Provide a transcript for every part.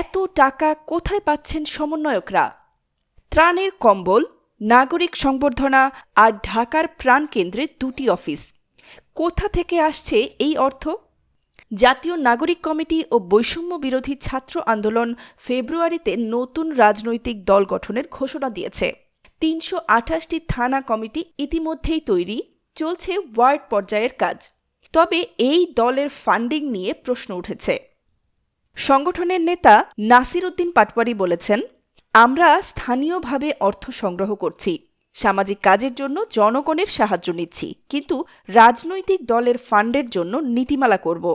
এত টাকা কোথায় পাচ্ছেন সমন্বয়করা? ত্রাণের কম্বল, নাগরিক সংবর্ধনা আর ঢাকার প্রাণকেন্দ্রে দুটি অফিস। কোথা থেকে আসছে এই অর্থ? জাতীয় নাগরিক কমিটি ও বৈষম্য বিরোধী ছাত্র আন্দোলন ফেব্রুয়ারিতে নতুন রাজনৈতিক দল গঠনের ঘোষণা দিয়েছে। তিনশো আঠাশটি থানা কমিটি ইতিমধ্যেই তৈরি, চলছে ওয়ার্ড পর্যায়ের কাজ। তবে এই দলের ফান্ডিং নিয়ে প্রশ্ন উঠেছে। সংগঠনের নেতা নাসির উদ্দিন পাটওয়ারি বলেছেন, আমরা স্থানীয়ভাবে অর্থ সংগ্রহ করছি, সামাজিক কাজের জন্য জনগণের সাহায্য নিচ্ছি, কিন্তু রাজনৈতিক দলের ফান্ডের জন্য নীতিমালা করব।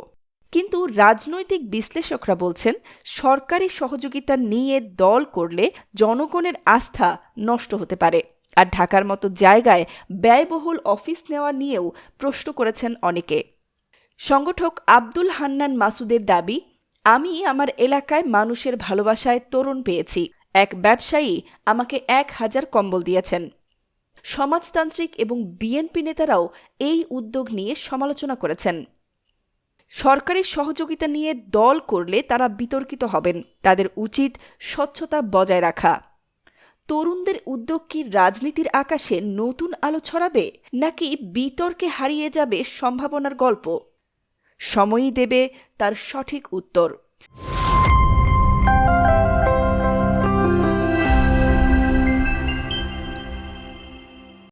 কিন্তু রাজনৈতিক বিশ্লেষকরা বলছেন, সরকারি সহযোগিতা নিয়ে দল করলে জনগণের আস্থা নষ্ট হতে পারে, আর ঢাকার মতো জায়গায় ব্যয়বহুল অফিস নেওয়া নিয়েও প্রশ্ন করেছেন অনেকে। সংগঠক আব্দুল হান্নান মাসুদের দাবি আমি আমার এলাকায় মানুষের ভালোবাসায় তরুণ পেয়েছি। এক ব্যবসায়ী আমাকে এক হাজার কম্বল দিয়েছেন। সমাজতান্ত্রিক এবং বিএনপি নেতারাও এই উদ্যোগ নিয়ে সমালোচনা করেছেন। সরকারি সহযোগিতা নিয়ে দল করলে তারা বিতর্কিত হবেন। তাদের উচিত স্বচ্ছতা বজায় রাখা। তরুণদের উদ্যোগ কি রাজনীতির আকাশে নতুন আলো ছড়াবে, নাকি বিতর্কে হারিয়ে যাবে সম্ভাবনার গল্প? সময়ই দেবে তার সঠিক উত্তর।